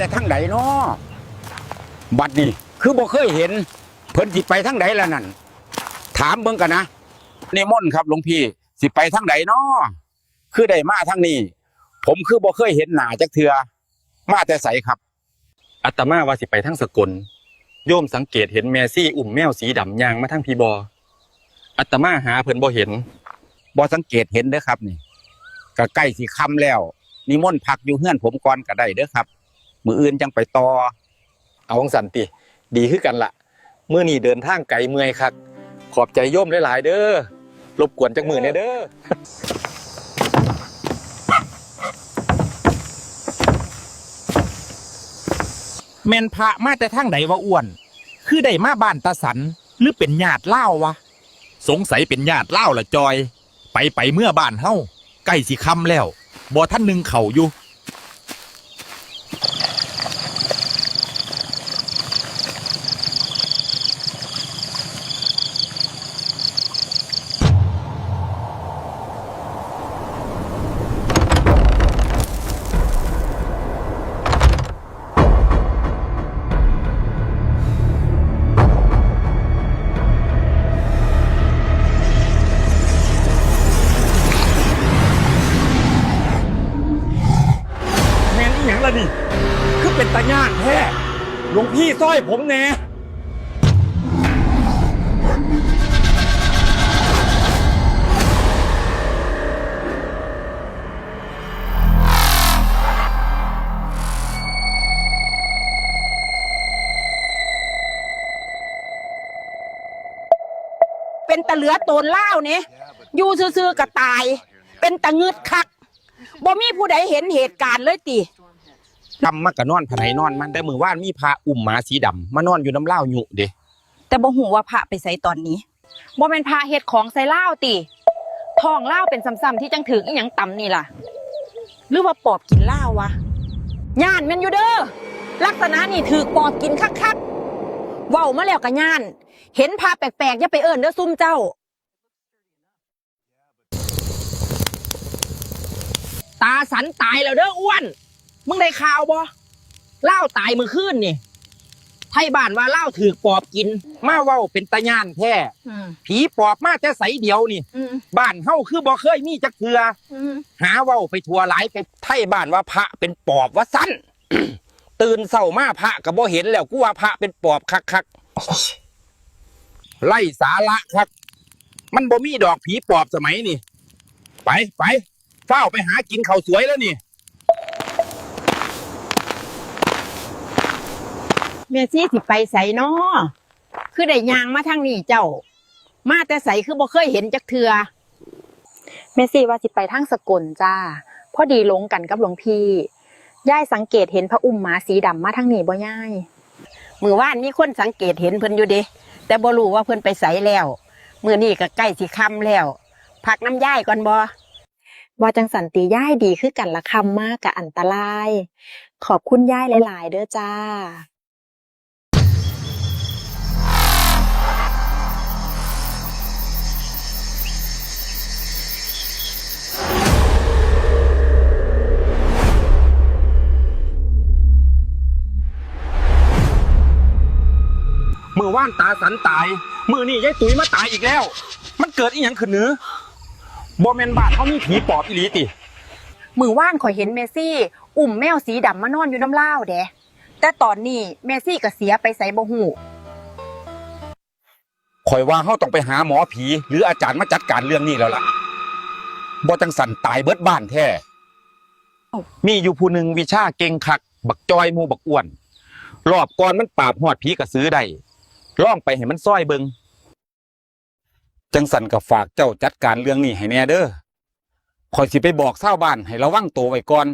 แต่ทั้งใดเนาะบัดนี้คือบ่เคยเห็น เพิ่นสิไปทั้งใดละนั่นถามเบิ่งกันนะนิมนต์ครับหลวงพี่สิไปทั้งใดเนาะคือได้มาทั้งนี้ ผมคือบ่เคยเห็นหนาจักเทือมาแต่ใสครับอาตมาว่าสิไปทั้งสกลโยมสังเกตเห็นแมซี่อุ่มแมวสีดำยางมาทั้งพีบออาตมาหาเพิ่นบ่เห็นบ่สังเกตเห็นเด้อครับนี่ก็ใกล้สิค่ำแล้วนิมนต์พักอยู่เฮือนผมก่อนก็ได้เด้อครับ มืออื่นจังไปต่อ เอาของสันติดีคือกันละเมื่อนี่เดินทางไกลเมื่อยคัก ขอบใจโยมหลาย ๆ เด้อรบกวนจักมือเนี่ยเด้อแม่นพระมาแต่ทางใดวะอ้วน คือได้มาบ้านตาสันหรือเป็นญาติเล่าวะ สงสัยเป็นญาติเล่าละจอย ไปไปเมื่อบ้านเฮาใกล้สิคำแล้วบ่ท่านหนึ่งเข่าอยู่ หลวงพี่ต้อยผมแน่เป็นตะเหลือโตนเล่าเนี่ยอยู่ซื่อๆก็ตาย เป็นตะงึดคักบ่มีผู้ใดเห็นเหตุการณ์เลยติ ดำมากกะนอนผนัยนอนมันแต่มือว่านมีพาอุ่มหมาสีดำมานอนอยู่น้ำเล่าหยุเด้แต่บ่หูว่าพระไปใส่ตอนนี้บ่เป็นพาเฮ็ดของใส่เหล้าติทองเหล้าเป็นซ้ำๆที่จังถึงอีหยังต่ำนี่ล่ะ หรือว่าปอบกินเหล้าวะย่านแม่นอยู่เด้อลักษณะนี่ถือปอบกินคักๆเว้ามาแล้วก็ย่าน เห็นพาแปลกๆอย่าไปเอิ้นเด้อซุ่มเจ้า ตาสันตายแล้วเด้ออ้วน มึงได้ข่าวบ่เล่าวตายเมื่อคืนนี่ ไทยบ้านว่าเล่าวถือปอบกิน มาเว้าเป็นตาญานแท้อืมผีปอบมาแต่ใสเดียวนี่ อืมบ้านเฮาคือบ่เคยมีจักเทือ อืมหาเว้าไปทั่วหลายไปไทยบ้านว่าพระเป็นปอบว่าสั้น ตื่นเศร้ามาพระก็บ่เห็นแล้วกูว่าพระเป็นปอบคักๆไล่สาระครับ มันบ่มีดอกผีปอบสมัยนี่ ไปไปเฝ้าไปหากินข้าวสวยแล้วนี่ แม่ซี่สิไปใส่น้อคือได้ยางมาทางนี้เจ้า มาแต่ใสคือบ่เคยเห็นจักเทือเมซี่ว่าสิไปทางสกลจ้าพอดีลงกันกับหลวงพี่ย่ายสังเกตเห็นพระอุ้มหมาสีดำมาทางนี้บ่ย่ายมือว่านมีคนสังเกตเห็นเพิ่นอยู่เด้แต่บ่รู้ว่าเพิ่นไปใสแล้วมือนี้ก็ใกล้สิค่ำแล้วพักน้ำย่ายก่อนบ่ว่าจังสันติย่ายดีคือกันละคำมากกับอันตราย ขอบคุณย่ายหลาย ๆ เด้อจ้า มือว่านตาสันตาย มือนี่ยายตุ๋ยมาตายอีกแล้ว มันเกิดอีหยังขึ้นเนื้อบ่แม่นบ้านเขามีผีปอบอีหลีติมือว่านข่อยเห็นเมซี่ อุ่มแมวสีดำมานอนอยู่น้ำเล่าวเด้แต่ตอนนี้เมซี่ก็เสียไปใส่บ่หูข่อยว่าเขาต้องไปหาหมอผี หรืออาจารย์มาจัดการเรื่องนี้แล้วล่ะบ่จังสันตายเบิดบ้านแท้มีอยู่ผู้หนึ่งวิชาเก่งคัก บักจอยหมูบักอ้วน รอบก่อนมันปราบหอดผีกระซื้อได้ ล่องไปให้มันซ้อยเบิงจังสันกับฝากเจ้าจัดการเรื่องนี้ให้แน่เด้อข่อยสิไปบอกเศร้าวบ้านให้ระวังตัวไว้ก่อน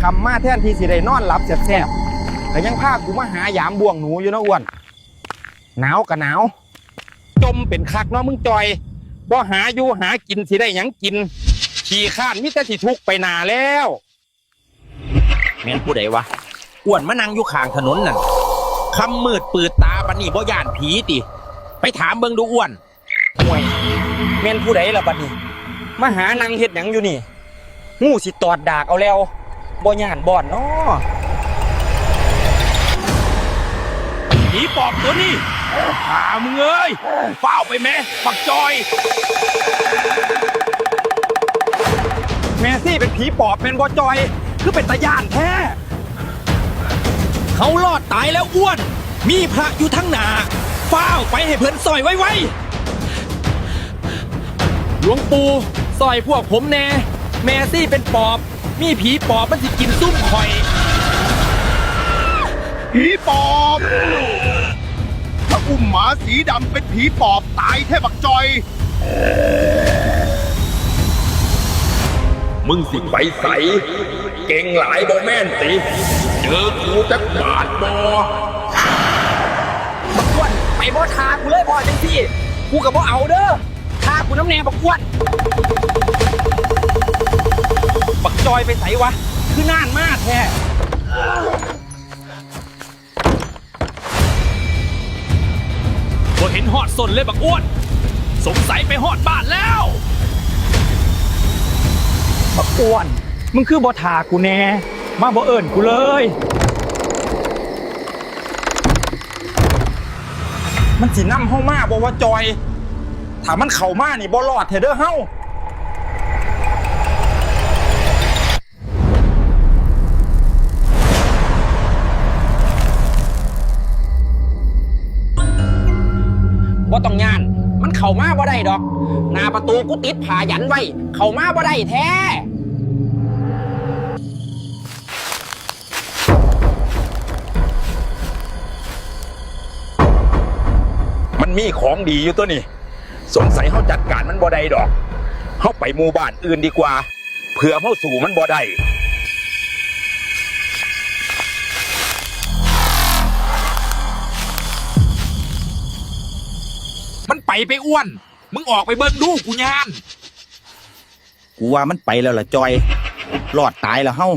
คำมาแทนที่สิได้นอนหลับแซ่บๆแต่ยังพากูมาหายามบ่วงหนูอยู่นะอ้วนหนาวกับหนาว จมเป็นคักเนาะมึงจอยบ่หาอยู่หากินสิได้หยังกิน ขี่ข้านมิแต่สิทุกข์ไปหนาแล้วแม่นผู้ใดวะอ้วนมานั่งอยู่ข้างถนนนั่น คำมืดปืดตาบันนี่บ่ย่านผีติ ไปถามเบิ่งดูอ้วนห่วยแม่นผู้ใดล่ะบัดนี้มาหานางเฮ็ดหยังอยู่นี่งูสิตอดดากเอาแล้วบ่ย่านบ่อนเนาะผีปอบตัวนี้หามึงเอ้ยเฝ้าไปแม่ปักจอย แม่ซี่เป็นผีปอบเป็นบ่จอย คือเป็นตาย่านแท้ เขารอดตายแล้วอ้วน มีพระอยู่ทั้งหนาเฝ้าวไปให้เพิ่นซอยไว้ๆหลวงปู่ซอยพวกผมแน่ แมซี่เป็นปอบ มีผีปอบมันสิกินซุ่มข่อย ผีปอบถ้าอุ้มหมาสีดำเป็นผีปอบตายแทบักจอย มึงสิไปใสเก่งหลายบ่แม่นสิเจอกูจักบาทบ่บักอ้วนไปบ่ทากูเลยบ่จังซี่ กูกับบ่เอาเด้อทากูน้ำแน่บักอ้วนบักจอยไปใสวะ คือนานมากแท้บ่เห็นหอดสนเลยบักอ้วน สงสัยไปหอดบ้านแล้ว บักอ้วน มึงคือบ่ทากูแน่ มาบ่เอิญกูเลย มันสินำเฮามาบ่ว่าจอย ถามมันเข้ามานี่บ่รอดแท้เด้อเฮ้าบ่ต้องย่าน มันเข้ามาบ่ได้ดอก หน้าประตูกูติดผายันไว้ เข้ามาบ่ได้แท้ มีของดีอยู่ตัวนี่สงสัยเฮาจัดการมันบ่ได้ดอกเฮาไปหมู่บ้านอื่นดีกว่า เผื่อเฮาสู่มันบ่ได้มันไปไปอ้วน มึงออกไปเบิ่งดูกูยาน กูว่ามันไปแล้วล่ะจอย รอดตายแล้วเฮ้า